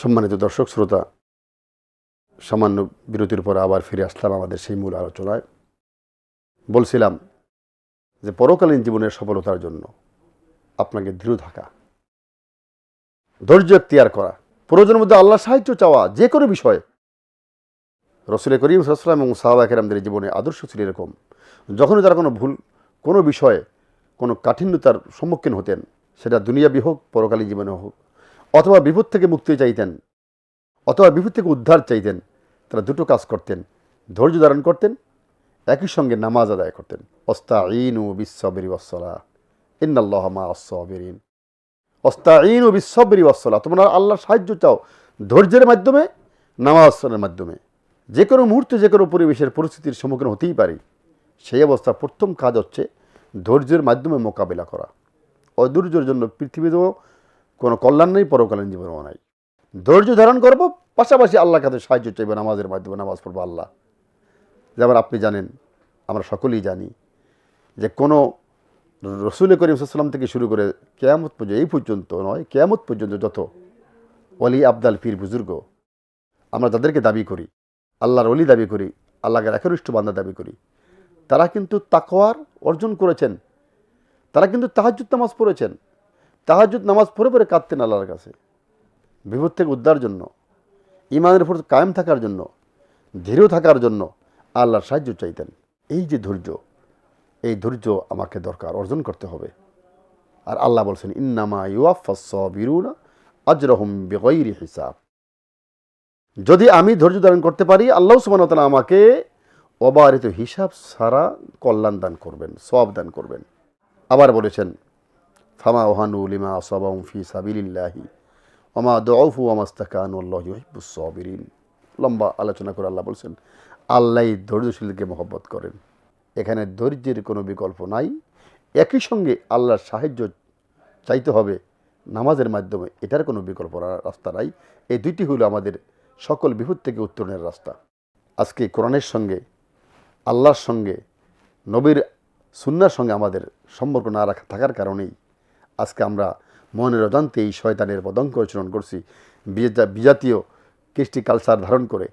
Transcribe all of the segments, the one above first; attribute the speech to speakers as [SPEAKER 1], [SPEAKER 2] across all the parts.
[SPEAKER 1] সম্মানিত দর্শক, শ্রোতা, সামান্য বিরতির পর আবার ফিরে আসলাম আমাদের সেই মূল আলোচনায়। বলছিলাম যে, পরকালীন জীবনের সফলতার জন্য আপনাকে দৃঢ় থাকা, ধৈর্য এখতিয়ার করা, প্রয়োজনের মধ্যে আল্লাহ সাহায্য চাওয়া, যে কোনো বিষয়ে রসুল করিম সাল্লাম এবং সাহাবাকেরামদের জীবনে আদর্শ ছিল এরকম। যখনই তারা কোনো ভুল, কোনো বিষয়ে কোনো কাঠিন্যতার সম্মুখীন হতেন, সেটা দুনিয়াবি হোক, পরকালীন জীবনে হোক অথবা বিপদ থেকে মুক্তি চাইতেন, অথবা বিপদ থেকে উদ্ধার চাইতেন, তারা দুটো কাজ করতেন, ধৈর্য ধারণ করতেন, একই সঙ্গে নামাজ আদায় করতেন। অস্তা ইন ও বিশ্ববেরি ওসলা ইন্নাল্লাহ মা অসবেরিন অস্তা ইন ও বিশ্ববেরি ওসলা তোমরা আল্লাহর সাহায্য চাও ধৈর্যের মাধ্যমে নামাজের মাধ্যমে। যে কোনো মুহূর্তে যে কোনো পরিবেশের পরিস্থিতির সম্মুখীন হতেই পারি। সেই অবস্থা প্রথম কাজ হচ্ছে ধৈর্যের মাধ্যমে মোকাবিলা করা। অধৈর্যের জন্য পৃথিবীতেও কোনো কল্যাণ নেই, পরকালীন জীবনও নাই। ধৈর্য ধারণ করব, পাশাপাশি আল্লাহর কাছে সাহায্য চাইবে, নামাজের মাধ্যমে নামাজ পড়ব আল্লাহ। যেমন আপনি জানেন, আমরা সকলেই জানি যে কোনো রসুল করিম সাল্লাম থেকে শুরু করে কেয়ামত পর্যন্ত, এই পর্যন্ত নয়, কেয়ামত পর্যন্ত যত অলি আবদাল পীর বুজুর্গ, আমরা যাদেরকে দাবি করি, আল্লাহর অলি দাবি করি, আল্লাহকে একনিষ্ঠ বান্দা দাবি করি। তারা কিন্তু তাকওয়ার অর্জন করেছেন, তারা কিন্তু তাহাজুদ নামাজ পড়েছেন। তাহাজুদ নামাজ পড়ে পড়ে কাঁদতেন আল্লাহর কাছে। বিপদ থেকে উদ্ধার জন্য ইমানের উপর কায়েম থাকার জন্য, ধীর থাকার জন্য আল্লাহর সাহায্য চাইতেন। এই যে ধৈর্য, এই ধৈর্য আমাকে দরকার, অর্জন করতে হবে। আর আল্লাহ বলছেন, ইন্নামা ইউআফিরুনা আজরহম বেগৈরি হিসাব। যদি আমি ধৈর্য ধারণ করতে পারি, আল্লাহ সুবাহতালা আমাকে অবারিত হিসাব সারা কল্যাণ দান করবেন সব দান করবেন। আবার বলেছেন ফামা ওহানু লিমা সবাউম ফি সাবিলিল্লাহি ওমা দৌফু আমাস্তাকানুল্লাহিবুসবিরিন লম্বা আলোচনা করে আল্লাহ বলছেন, আল্লাহ ধৈর্যশীলকে মহব্বত করেন। এখানে ধৈর্যের কোনো বিকল্প নাই। একই সঙ্গে আল্লাহর সাহায্য চাইতে হবে নামাজের মাধ্যমে, এটার কোনো বিকল্প রাস্তা নাই। এই দুইটি হলো আমাদের সকল বিপদ থেকে উত্তরণের রাস্তা। আজকে কোরআনের সঙ্গে, আল্লাহর সঙ্গে, নবীর সুন্নার সঙ্গে আমাদের সম্পর্ক না রাখা থাকার কারণেই আজকে আমরা মনের অজান্তে এই শয়তানের পদঙ্ক আচরণ করছি। বিজা- বিজাতীয় কৃষ্টি কালচার ধারণ করে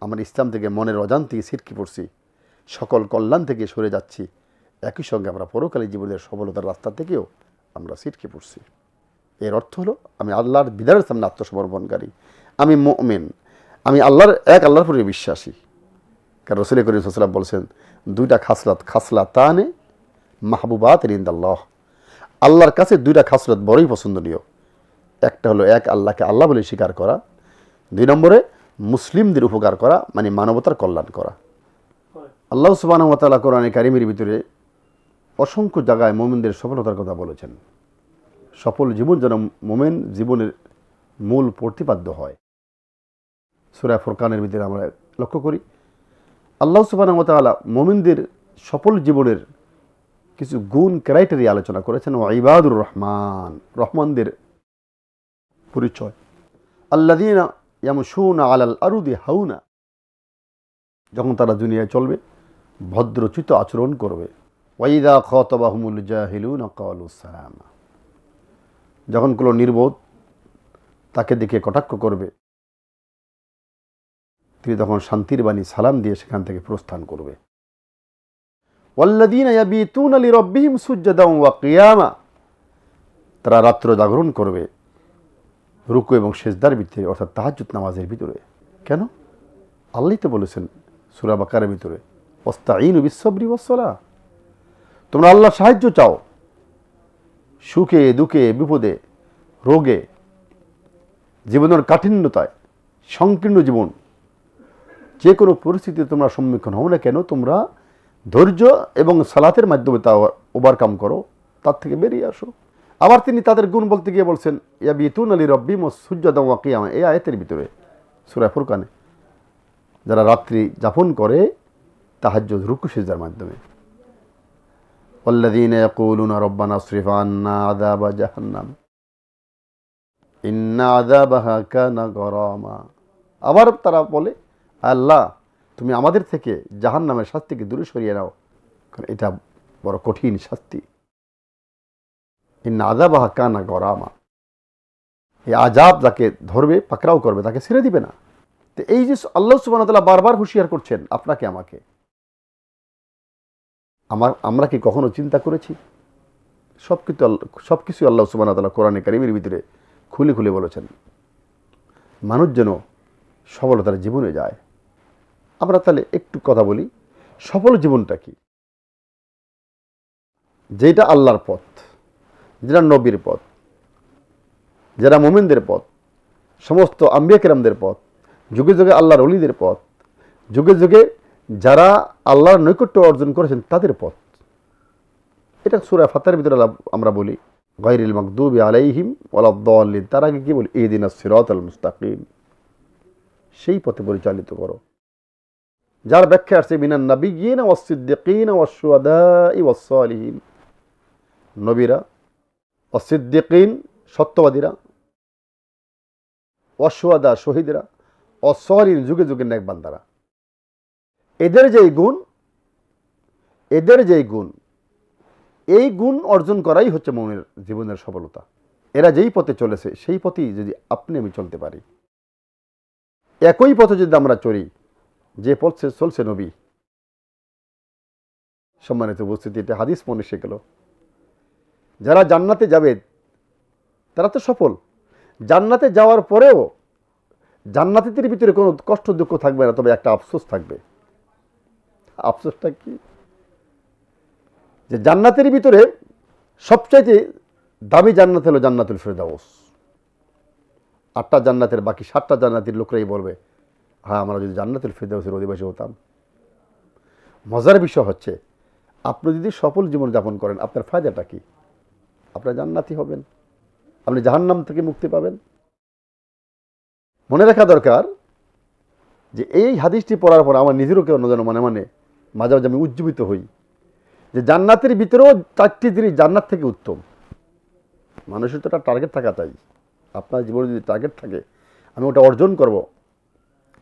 [SPEAKER 1] আমরা ইসলাম থেকে মনের অজান্তে ছিটকে পড়ছি। সকল কল্যাণ থেকে সরে যাচ্ছি। একই সঙ্গে আমরা পরকালী জীবনের সফলতার রাস্তা থেকেও আমরা ছিটকে পড়ছি। এর অর্থ হলো, আমি আল্লাহর বিধানের সামনে আত্মসমর্পণকারী। আমি মোমেন। আমি আল্লাহর, এক আল্লাহর প্রতি বিশ্বাসী। কারণ রসুল করিম সাল্লাম বলছেন, দুইটা খাসলাত খাসলা তানে মাহবুবাত রিন্দাল্লাহ আল্লাহর কাছে দুইটা খাসরত বড়ই পছন্দনীয়। একটা হলো এক, আল্লাহকে আল্লাহ বলে স্বীকার করা। দুই নম্বরে, মুসলিমদের উপকার করা মানে মানবতার কল্যাণ করা। আল্লাহ সুবাহ তালা কোরআনে কারিমের ভিতরে অসংখ্য জায়গায় মোমেনদের সফলতার কথা বলেছেন। সফল জীবন যেন মোমেন জীবনের মূল প্রতিপাদ্য হয়। সুরা ফোরকানের ভিতরে আমরা লক্ষ্য করি, আল্লাহ সুবাহ মোমেনদের সফল জীবনের কিছু গুণ ক্রাইটেরিয়া আলোচনা করেছেন ও ইবাদুর রহমান, রহমানদের পরিচয়। আল্লাদিনা ইয়ামশুনা আলাল আরুদি হাউনা, যখন তারা দুনিয়ায় চলবে ভদ্রচিত আচরণ করবে। ওয়াইদা খতবাহমুল জাহিলুন সালামা, যখন কোনো নির্বোধ তাকে দেখে কটাক্ষ করবে, তিনি তখন শান্তির বাণী সালাম দিয়ে সেখান থেকে প্রস্থান করবে। ওয়াল্লাদিনা ইয়াবিতুনা লিরাব্বিহিম সুজ্জাদাও ওয়া কিয়ামা। তারা রাত্র জাগরণ করবে, রুকু এবং সেজদার ভিতরে, অর্থাৎ তাহাজ্জুদ নামাজের ভিতরে। কেন? আল্লাহ তো বলেছেন সূরা বাকারের ভিতরে, ওয়াস্তাঈনু বিশ্ববরি ওয়াসসালা তোমরা আল্লাহর সাহায্য চাও, সুখে, দুঃখে, বিপদে, রোগে, জীবনের কাঠিন্যতায়, সংকীর্ণ জীবন। যে কোনো পরিস্থিতিতে তোমরা সম্মুখীন হও না কেন, তোমরা ধৈর্য এবং সালাতের মাধ্যমে তা ওভারকাম করো তার থেকে বেরিয়ে আসো আবার তিনি তাদের গুণ বলতে গিয়ে বলছেন ইয়া বিতুন আলী রব্বিম ও সূর্যদম কিয়ামা এই আয়তের ভিতরে সুরা ফুরকানে যারা রাত্রি যাপন করে তাহাজ্জুদ রুকু সেজদার মাধ্যমে والذين يقولون ربنا اصرف عنا عذاب جهنم إن عذابها كان غراما আবার তারা বলে আল্লাহ তুমি আমাদের থেকে জাহান নামের শাস্তিকে দূরে সরিয়ে নাও, কারণ এটা বড় কঠিন শাস্তি। ইন্না আদাবাহা কানা গরামা। এই আজাব যাকে ধরবে, পাকড়াও করবে, তাকে ছেড়ে দিবে না। তো এই যে আল্লাহ সুবাহ তাআলা বারবার হুঁশিয়ার করছেন, আপনাকে, আমাকে। আমার, আমরা কি কখনো চিন্তা করেছি? সব কিছু সব কিছু আল্লাহ সুবাহ তাআলা কোরআনে কারিমের ভিতরে খুলে খুলে বলেছেন। মানুষ যেন সফলতার জীবনে যায়। আমরা তাহলে একটু কথা বলি, সফল জীবনটা কি? যেটা আল্লাহর পথ, যেটা নবীর পথ, যারা মোমিনদের পথ, সমস্ত আম্বিয়া কেরামদের পথ, যুগে যুগে আল্লাহর অলিদের পথ, যুগে যুগে যারা আল্লাহর নৈকট্য অর্জন করেছেন তাদের পথ। এটা সুরা ফাতার ভিতরে আমরা বলি গাইরিল মকদুবি আলাইহিম ওয়ালাদ্দাল্লিন তার আগে কি বলি? এই দিন সিরাত আল মুস্তাকিম। সেই পথে পরিচালিত করো। যার ব্যাখ্যা আসছে, মিনান নাবিয়িন ওয়াস সিদ্দিকিন ওয়াস শুহাদাই ওয়াস সালিহিন। নবীরা অসিদ্দিকিন সত্যবাদীরা অসুয়াদা শহীদরা অসলিন যুগে যুগে নেক বান্দারা। এদের যেই গুণ, এদের যেই গুণ, এই গুণ অর্জন করাই হচ্ছে মনের জীবনের সফলতা। এরা যেই পথে চলেছে, সেই পথেই যদি আপনি আমি চলতে পারি। একই পথে যদি আমরা চলি যে পথে চলছে নবী। সম্মানিত উপস্থিতি, এটা হাদিস মনে এসে গেল যারা জান্নাতে যাবে, তারা তো সফল। জান্নাতে যাওয়ার পরেও জান্নাতিদের ভিতরে কোনো কষ্ট, দুঃখ থাকবে না, তবে একটা আফসোস থাকবে। আফসোসটা কি? যে জান্নাতের ভিতরে সবচাইতে দামি জান্নাত হলো জান্নাতুল ফেরদাউস। আটটা জান্নাতের, বাকি সাতটা জান্নাতের লোকরাই বলবে হ্যাঁ আমরা যদি জান্নাতুল ফেরদাউসের অধিবাসী হতাম। মজার বিষয় হচ্ছে, আপনি যদি সফল জীবন যাপন করেন, আপনার ফায়দাটা কি? আপনার জান্নাতি হবেন। আপনি জাহান্নাম থেকে মুক্তি পাবেন। মনে রাখা দরকার যে, এই হাদিসটি পড়ার পর আমার নিজেরও কেউ যেন মনে মনে মাঝে মাঝে আমি উজ্জীবিত হই যে, জান্নাতের ভিতরেও চারটি জিনিস জান্নাত থেকে উত্তম। মানুষের তো একটা টার্গেট থাকা চাই আপনার জীবনে যদি টার্গেট থাকে, আমি ওটা অর্জন করব।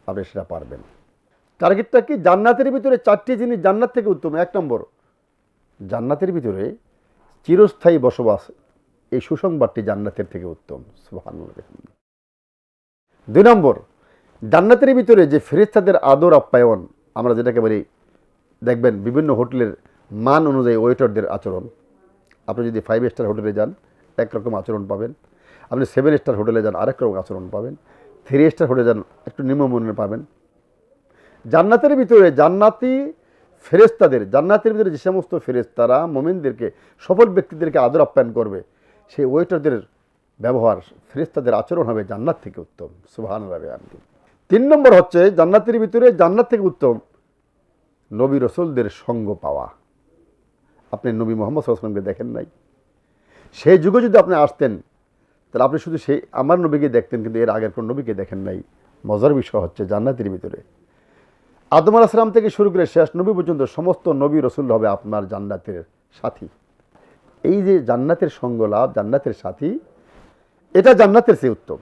[SPEAKER 1] আপনি সেটা পারবেন। টার্গেটটা কি? জান্নাতের ভিতরে চারটি জিনিস জান্নাত থেকে উত্তম। এক নম্বর, জান্নাতের ভিতরে চিরস্থায়ী বসবাস, এই সুসংবাদটি জান্নাতের থেকে উত্তম। দুই নম্বর, জান্নাতের ভিতরে যে ফেরেস্তাদের আদর, আপ্যায়ন, আমরা যেটাকে বলি, দেখবেন বিভিন্ন হোটেলের মান অনুযায়ী ওয়েটারদের আচরণ। আপনি যদি ফাইভ স্টার হোটেলে যান, একরকম আচরণ পাবেন। আপনি সেভেন স্টার হোটেলে যান, আরেক রকম আচরণ পাবেন। থ্রি স্টার হোটেলে যান, একটু নিম্নমানের পাবেন। জান্নাতের ভিতরে জান্নাতি ফেরেস্তাদের জান্নাতের ভিতরে যে সমস্ত ফেরেস্তারা মোমেনদেরকে, সফল ব্যক্তিদেরকে আদর আপ্যায়ন করবে, সেই ওয়েটারদের ব্যবহার ফেরেস্তাদের আচরণ হবে জান্নাত থেকে উত্তম। সুবাহান রাবে তিন নম্বর হচ্ছে, জান্নাতের ভিতরে জান্নাত থেকে উত্তম, নবী রসুলদের সঙ্গ পাওয়া। আপনি নবী মোহাম্মদ সাল্লামকে দেখেন নাই। সেই যুগে যদি আপনি আসতেন তাহলে আপনি শুধু সেই আমার নবীকে দেখতেন, কিন্তু এর আগের কোনো নবীকে দেখেন নাই। মজার বিষয় হচ্ছে জান্নাতের ভিতরে। আদম আলাহিসাম থেকে শুরু করে শেষ নবী পর্যন্ত সমস্ত নবী রসুল হবে আপনার জান্নাতের সাথী। এই যে জান্নাতের সঙ্গ লাভ জান্নাতের সাথী, এটা জান্নাতের চেয়ে উত্তম।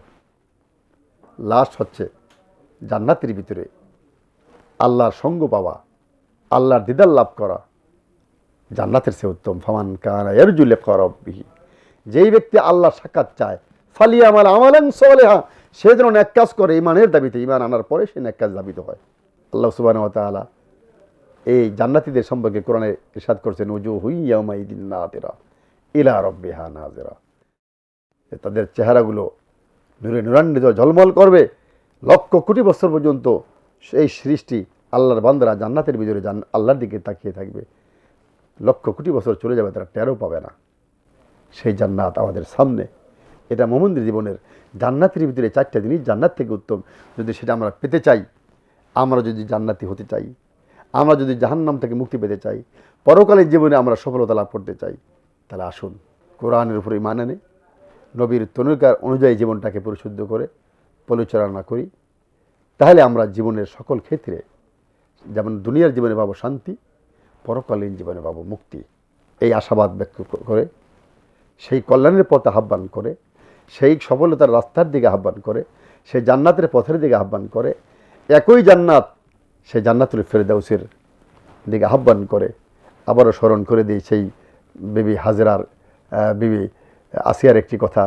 [SPEAKER 1] লাস্ট হচ্ছে জান্নাতের ভিতরে আল্লাহর সঙ্গ পাওয়া, আল্লাহর দিদার লাভ করা জান্নাতের চেয়ে উত্তম। ফামান কানা এরজুলে করবিহি যেই ব্যক্তি আল্লাহ সাক্ষাৎ চায় ফালি আমার আমালান সলেহা। সে যেন ন্যাক কাজ করে, ইমানের দাবিতে ইমান আনার পরে সে ন্যাক কাজ দাবিত হয়। আল্লাহ সুবাহ তাআলা এই জান্নাতীদের সম্পর্কে কোরআনে ইরশাদ করছেন, উজু হুইয়ামা ইদিন নাতেরা ইলা রব্বিহা নাজেরা। তাদের চেহারাগুলো নূরে নুরান্বিত ঝলমল করবে। লক্ষ কোটি বছর পর্যন্ত এই সৃষ্টি আল্লাহর বান্দারা জান্নাতের ভিতরে জান আল্লাহর দিকে তাকিয়ে থাকবে। লক্ষ কোটি বছর চলে যাবে, তারা টেরও পাবে না। সেই জান্নাত আমাদের সামনে এটা মোমন্দির জীবনের জান্নাতের ভিতরে চারটা জিনিস জান্নাত থেকে উত্তম। যদি সেটা আমরা পেতে চাই, আমরা যদি জান্নাতি হতে চাই, আমরা যদি জাহান্নাম থেকে মুক্তি পেতে চাই পরকালীন জীবনে আমরা সফলতা লাভ করতে চাই, তাহলে আসুন কোরআনের উপরে ইমান এনে, নবীর তনুকার অনুযায়ী জীবনটাকে পরিশুদ্ধ করে, পরিচালনা করি, তাহলে আমরা জীবনের সকল ক্ষেত্রে যেমন দুনিয়ার জীবনে পাবো শান্তি, পরকালীন জীবনে পাবো মুক্তি। এই আশাবাদ ব্যক্ত করে, সেই কল্যাণের পথে আহ্বান করে সেই সফলতার রাস্তার দিকে আহ্বান করে, সেই জান্নাতের পথের দিকে আহ্বান করে, একই জান্নাত সেই জান্নাতুল ফেরদাউসের দিকে আহ্বান করে। আবারও স্মরণ করে দিই সেই বিবি হাজরার বিবি আসিয়ার একটি কথা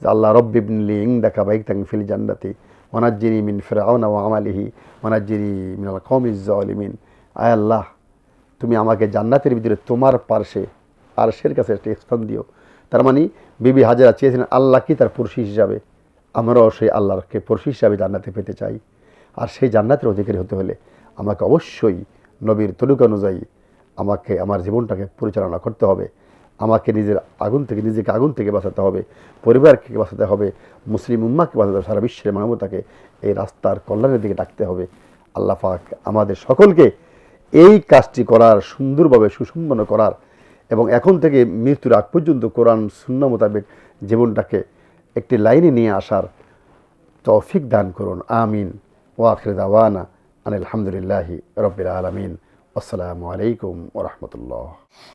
[SPEAKER 1] যে, আল্লাহ রব্বিবনলি ইং দেখা বাইক তাং ফিল জান্নাতি ওনাজ্জিনি মিন ফেরাউনা ও আমালিহি ওনাজ্জিনি মিনাল কমিজ জালিমিন আয় আল্লাহ, তুমি আমাকে জান্নাতের ভিতরে তোমার পার্শ্বে আরশের কাছে একটি স্থান দিও। তার মানে বিবি হাজারা চেয়েছিলেন আল্লাহ কি তার পুরুষ হিসাবে? আমরাও সেই আল্লাহকে পুরুষ হিসাবে জান্নাতে পেতে চাই। আর সেই জান্নাতের অধিকারী হতে হলে আমাকে অবশ্যই নবীর তলুক অনুযায়ী আমাকে, আমার জীবনটাকে পরিচালনা করতে হবে। আমাকে নিজের আগুন থেকে, নিজেকে আগুন থেকে বাঁচাতে হবে, পরিবারকে বাঁচাতে হবে, মুসলিম উম্মাকে বাঁচাতে হবে, সারা বিশ্বের মানবতাকে এই রাস্তার কল্যাণের দিকে ডাকতে হবে। আল্লাহ পাক আমাদের সকলকে এই কাজটি করার, সুন্দরভাবে সুসম্পন্ন করার এবং এখন থেকে মৃত্যুর আগ পর্যন্ত কোরআন শূন্য মোতাবেক জীবনটাকে একটি লাইনে নিয়ে আসার তৌফিক দান করুন। আমিন। ওয়াখির দাওয়ানা আনিল আলহামদুলিল্লাহি রবিল আলমিন। আসসালামু আলাইকুম ওরহমতুল্লাহ